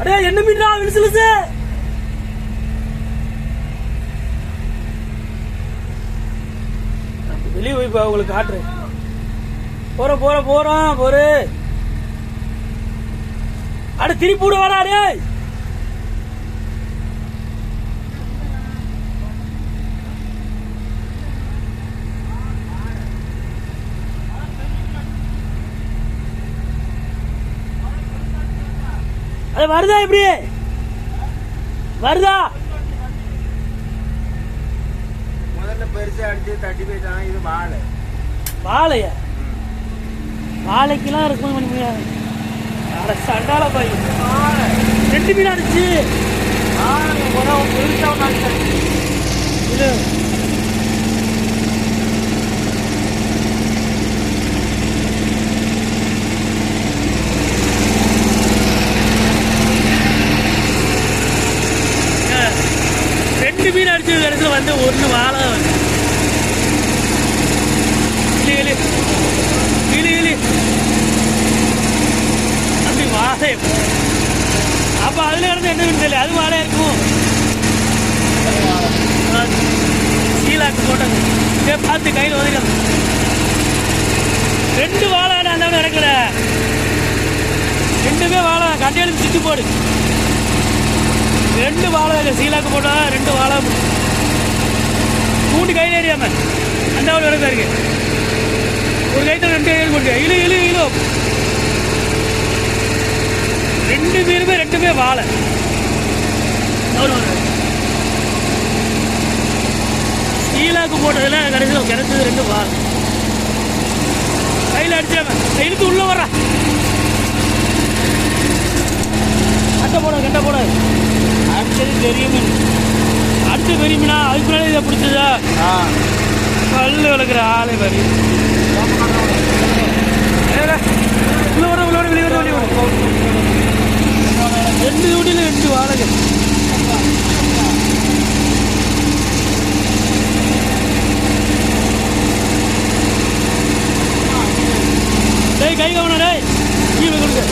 அடே என்ன மீன்டா விழுசுலுசு வெளியே போய் பா, உங்களுக்கு காட்டுறேன். போற போற போறோம் போரு. அட திருப்பி விட வாடா அட வருதா எப்படி வருதா? முதல்ல பெருசா அடிச்சு தட்டி போயிட்டான் இது வாழை. வாழைய? வாழைக்கெல்லாம் இருக்கும் மணி முடியாது அட சண்டால பாய். ரெண்டு மீன் அடிச்சு. பெருசா ஒன்று இது ரெண்டு இடத்துல வந்து ஒன்று வாழை வந்து. இழு இழு இழு அப்படி வாழை. அப்ப அதுல இருந்து என்ன தெரியல? அது வாழை இருக்கும்? சீலாக்கு போட்டாங்க இதே பார்த்து கையில் வந்து ரெண்டு வாழை அந்த நடக்கல ரெண்டுமே வாழை கட்டையிலும் சுத்தி போடு. ரெண்டு வாழை சீலாக்கு போட்டா ரெண்டு வாழை மூணு கையில் ஏறியாம அந்த ஒரு இடத்துல இருக்கு. ஒரு கைத்தில் ரெண்டு கையில் போட்டு இழு இழு இழு. ரெண்டு பேருமே ரெண்டுமே வாழை. ஸ்டீலாக்கு போட்டதில் கிடைச்சது கடைசியில் கிடைச்சது ரெண்டு வாழை. கையில் அடிச்சாம இழுத்து உள்ளே வர்ற. அட்டை போட கட்ட போட அடுத்தது தெரியும் பிடிச்சி விரும்பினா அதுக்குள்ளே இதை பிடிச்சதா? பல்லு விளக்குற ஆளே பாரு. உள்ள உள்ள வர வெளியே வர வெளியே ரெண்டு வீட்டில் ரெண்டு வாடகை. டேய் கை கவனம் டேய். கீழே கொடுங்க.